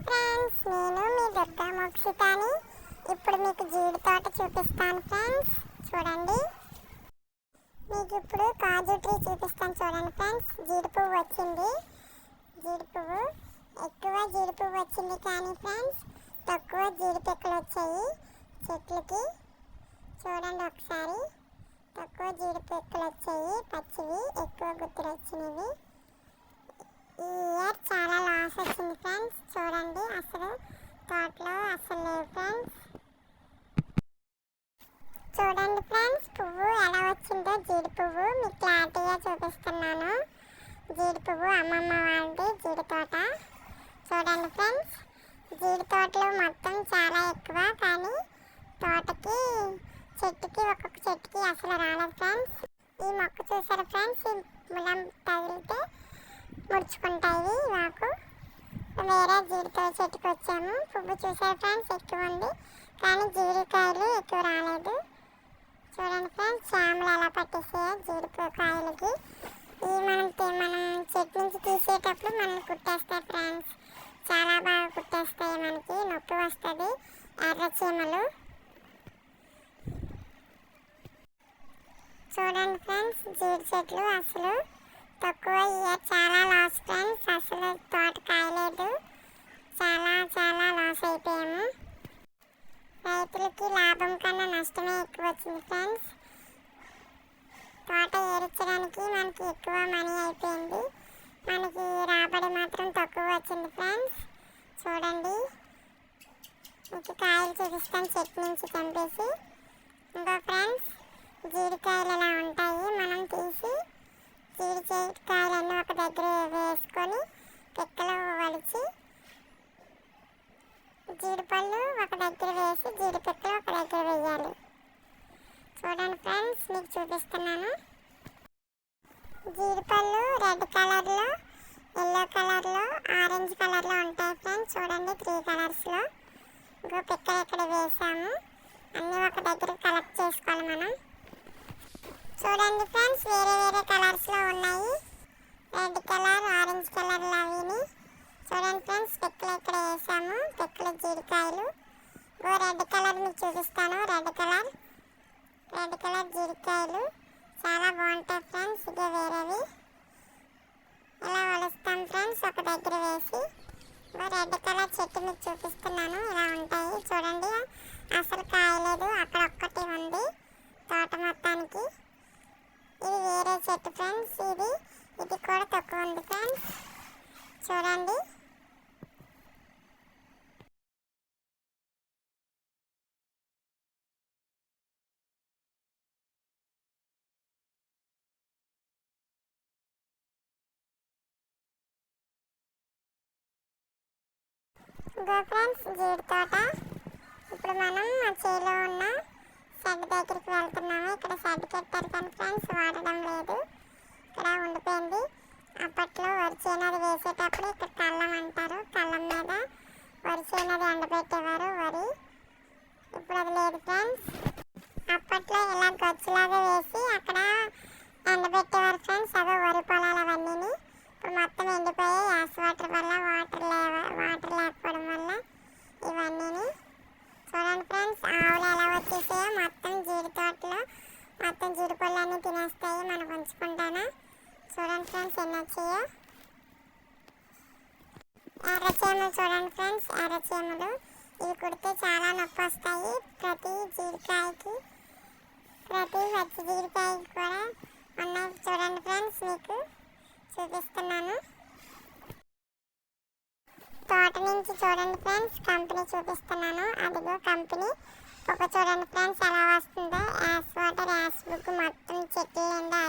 Friends నేను మీ దుర్గా మోక్షితాని. ఇప్పుడు మీకు జీడి తోట చూపిస్తాను ఫ్రెండ్స్. చూడండి. మీకు ఇప్పుడు కాజు ట్రీ చూపిస్తాను చూడండి ఫ్రెండ్స్. జీడి పువ్వు వచ్చింది. జీడి పువ్వు ఎక్కువ జీడి పువ్వు వచ్చింది కానీ ఫ్రెండ్స్ తక్కువ జీడి పెక్కలు వచ్చాయి చెట్లకి. చూడండి ఒకసారి. తక్కువ జీడి పెక్కలు వచ్చాయి పచ్చివి ఎక్కువ గుత్తులు వచ్చినవి ఈ ఇయర్ చాలా లాస్ వచ్చింది ఫ్రెండ్స్ చూడండి అసలు తోటలో అసలు లేవు ఫ్రెండ్స్ చూడండి ఫ్రెండ్స్ పువ్వు ఎలా వచ్చిందో జీడి పువ్వు మీకు క్లారిటీగా చూపిస్తున్నాను. జీడిపువ్వు అమ్మమ్మ వాళ్ళది జీడి తోట చూడండి ఫ్రెండ్స్ జీడి తోటలు మొత్తం చాలా ఎక్కువ కానీ తోటకి చెట్టుకి ఒక్కొక్క చెట్టుకి అసలు రాలేదు ఫ్రెండ్స్. ఈ మొక్క చూసారు ఫ్రెండ్స్? ఈ ములం తగిలితే ముడుచుకుంటాయి మాకు వేరే జీడితో చెట్టుకు వచ్చాము. పువ్వు చూసారు ఫ్రెండ్స్? ఎక్కువ ఉంది కానీ జీడికాయలు ఎక్కువ రాలేదు. చూడండి ఫ్రెండ్స్ చామలు ఎలా పట్టేసాయో జీడికాయలకి ఈ మనం తి- మనం చెట్టు నుంచి తీసేటప్పుడు మనం కుట్టేస్తాయి ఫ్రెండ్స్ చాలా బాగా కుట్టేస్తాయి మనకి నొప్పి వస్తుంది ఎర్ర చీమలు. చూడండి ఫ్రెండ్స్ జీడి చెట్లు అసలు తక్కువ ఇయర్ చాలా లాస్ ఫ్రెండ్స్. అసలు తోట కాయలేదు చాలా చాలా లాస్ అయిపోయాము. రైతులకి లాభం కన్నా నష్టమే ఎక్కువ వచ్చింది ఫ్రెండ్స్. తోట ఏరించడానికి మనకి ఎక్కువ మనీ అయిపోయింది మనకి రాబడి మాత్రం తక్కువ వచ్చింది ఫ్రెండ్స్ చూడండి మీకు కాయలు చూపిస్తాను చెట్టు నుంచి చంపేసి ఇంకా ఫ్రెండ్స్ జీడికాయలు ఎలా ఉంటాయి మనం తీసి జీడికాయలన్నీ ఒక దగ్గర వేసుకొని పిక్కలు వలిచి జీడిపళ్ళు ఒక దగ్గర వేసి జీడిపిక్కలు ఒక దగ్గర వేయాలి. చూడండి ఫ్రెండ్స్ మీకు చూపిస్తున్నాను. జీడిపళ్ళు రెడ్ కలర్లో ఎల్లో కలర్లో ఆరెంజ్ కలర్లో ఉంటాయి ఫ్రెండ్స్ చూడండి త్రీ కలర్స్లో. గ్రూప్ పిక్కలు ఇక్కడ వేసాము అన్నీ ఒక దగ్గర కలెక్ట్ చేసుకోవాలి మనం. చూడండి ఫ్రెండ్స్ వేరే వేరే కలర్స్లో ఉన్నాయి. రెడ్ కలర్ ఆరెంజ్ కలర్ అవిని. చూడండి ఫ్రెండ్స్ పెక్కలు ఇక్కడ వేసాము పెక్కలు జీడికాయలు. ఓ రెడ్ కలర్ మీకు చూపిస్తాను. రెడ్ కలర్ రెడ్ కలర్ జీడికాయలు. చాలా బాగుంటాయి ఫ్రెండ్స్ ఇదే వేరేవి. ఇలా వలుస్తాం ఫ్రెండ్స్ ఒక దగ్గర వేసి ఇంకో రెడ్ కలర్ చెట్టు మీకు చూపిస్తున్నాను. ఇలా ఉంటాయి. చూడండి. అసలు కాయలేదు అక్కడ ఒక్కటి ఉంది తోట మొత్తానికి. ఇది వేరే చెట్టు ఫ్రెండ్స్. ఇది. ఇది కూడా తక్కువ ఉంది ఫ్రెండ్స్. చూడండి. ఇగో ఫ్రెండ్స్ జీడి తోట ఇప్పుడు మనం మా చేలో ఉన్న షెడ్ దగ్గరికి వెళ్తున్నాము. ఇక్కడ షెడ్ కట్టారు కానీ ఫ్రెండ్స్ వాడడం లేదు. ఇక్కడ ఉండిపోయింది. అప్పట్లో వరి చేనది వేసేటప్పుడు ఇక్కడ కళ్ళం అంటారు కళ్ళం మీద వరి చేనది ఎండబెట్టేవారు వరి ఇప్పుడు అది లేదు ఫ్రెండ్స్ అప్పట్లో ఇలా గచ్చులాగా వేసి అక్కడ ఎండబెట్టేవారు ఫ్రెండ్స్ అదో వరి పొలాలు అవన్నీ ఇప్పుడు మొత్తం ఎండిపోయాయి యాస్ వాటర్ వల్ల వాటర్ లేవ వాటర్ లేకపోవడం వల్ల ఇవన్నీ చూడండి ఫ్రెండ్స్ ఆవులు మొత్తం జీడి తోటలో మొత్తం జీడి పళ్ళన్నీ తినేస్తాయి మనం ఉంచుకుంటానా చూడండి ఫ్రెండ్స్ ఎన్ని వచ్చాయో. ఎర్రచీమలు చూడండి ఫ్రెండ్స్ ఎర్రచీమలు. ఇవి కుడితే చాలా నొప్పి వస్తాయి ప్రతి జీడికాయకి. ప్రతి పచ్చి జీడికాయకి కూడా ఉన్నాయి చూడండి ఫ్రెండ్స్ మీకు. చూపిస్తున్నాను. తోట నుంచి చూడండి ఫ్రెండ్స్ కంపెనీ చూపిస్తున్నాను. అదిగో కంపెనీ. ఒక చూడండి ఫ్రెండ్స్ ఎలా వస్తుందో. యాస్ వాటర్ యాస్ బుక్ మొత్తం చెట్ల నిండా